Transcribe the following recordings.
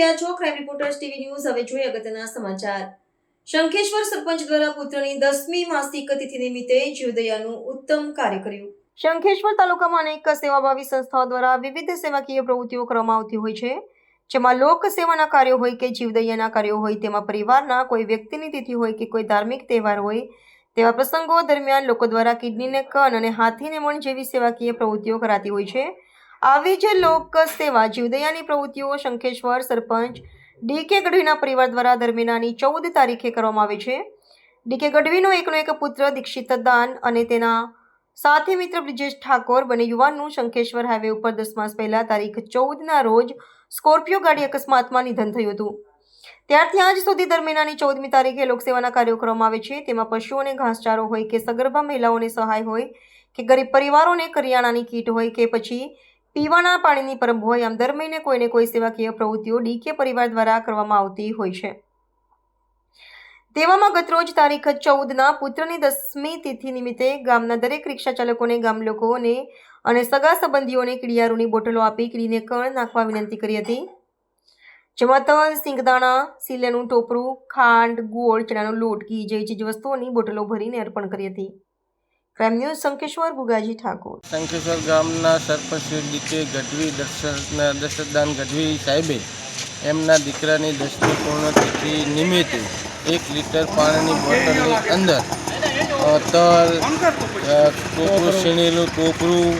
રહ્યા છો crime reporters TV news, હવે જોઈએ અગત્યના સમાચાર. શંખેશ્વર સરપંચ દ્વારા પુત્રની દસમી માસિક તિથિ નિમિત્તે જીવદયાનું ઉત્તમ કાર્ય કર્યું. શંખેશ્વર તાલુકામાં અનેક સેવાભાવી સંસ્થાઓ દ્વારા વિવિધ સેવાકીય પ્રવૃત્તિઓ કરવામાં આવતી હોય છે. જેમાં લોક સેવાના કાર્યો હોય કે જીવદયાના કાર્યો હોય તેમાં પરિવારના કોઈ વ્યક્તિની તિથિ હોય કે કોઈ ધાર્મિક તહેવાર હોય તેવા પ્રસંગો દરમિયાન લોકો દ્વારા કિડનીને કણ અને હાથીને મણ જેવી સેવાકીય પ્રવૃત્તિઓ કરાતી હોય છે. આવી જ લોક સેવા જીવદયાની પ્રવૃત્તિઓ શંખેશ્વર, સરપંચ, ડી કે ગઢવીના પરિવાર દ્વારા દરમિયાનની ચૌદ તારીખે કરવામાં આવે છે. ડી કે ગઢવીનો એકનો એક પુત્ર દીક્ષિત દાન અને તેના સાથી મિત્ર બ્રિજેશ ઠાકોર બંને યુવાનનું શંખેશ્વર હાઈવે ઉપર દસ માસ પહેલા તારીખ ચૌદના રોજ સ્કોર્પિયો ગાડી અકસ્માતમાં નિધન થયું હતું. ત્યારથી આજ સુધી દરમિયાનની ચૌદમી તારીખે લોકસેવાના કાર્યો કરવામાં આવે છે. તેમાં પશુઓને ઘાસચારો હોય કે સગર્ભા મહિલાઓને સહાય હોય, કે ગરીબ પરિવારોને કરિયાણાની કીટ હોય કે પછી પીવાના પાણીની પરબ આમ દર મહિને કોઈને કોઈ સેવાકીય પ્રવૃત્તિઓ ડીકે પરિવાર દ્વારા કરવામાં આવતી હોય છે. તેવામાં ગતરોજ તારીખ ચૌદના પુત્રની દસમી તિથિ નિમિત્તે ગામના દરેક રિક્ષા ચાલકોને ગામ લોકોને અને સગા સંબંધીઓને કીડિયારૂની બોટલો આપી કીડીને કણ નાખવા વિનંતી કરી હતી. જેમાં તલ, સિંગદાણા સિલેનું ટોપરું, ખાંડ, ગોળ, ચણાનો લોટ, ઘી જેવી ચીજ વસ્તુઓની બોટલો ભરીને અર્પણ કરી હતી. Crime news Shankeshwar Gugaji Thakor. Shankheshwar ગામના સરપંચ શ્રી ગઢવી, દર્શન, દર્શનદાન ગઢવી સાહેબે એમના દીકરાની દસમી પૂર્ણતિથિ નિમિત્તે એક લીટર પાણીની બોટલની અંદર તલ કોપરું, છીણેલું કોપરું,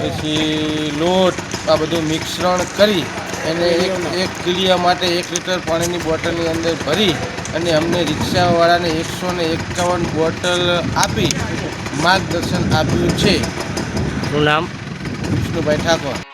પછી લોટ, આ બધું મિશ્રણ કરી એને એક એક કીડિયા માટે એક લીટર પાણીની બોટલની અંદર ભરી અને અમને રિક્ષાવાળાને એકસો ને એકાવન બોટલ આપી માર્ગદર્શન આપ્યું છે. શું નામ? વિષ્ણુભાઈ ઠાકોર.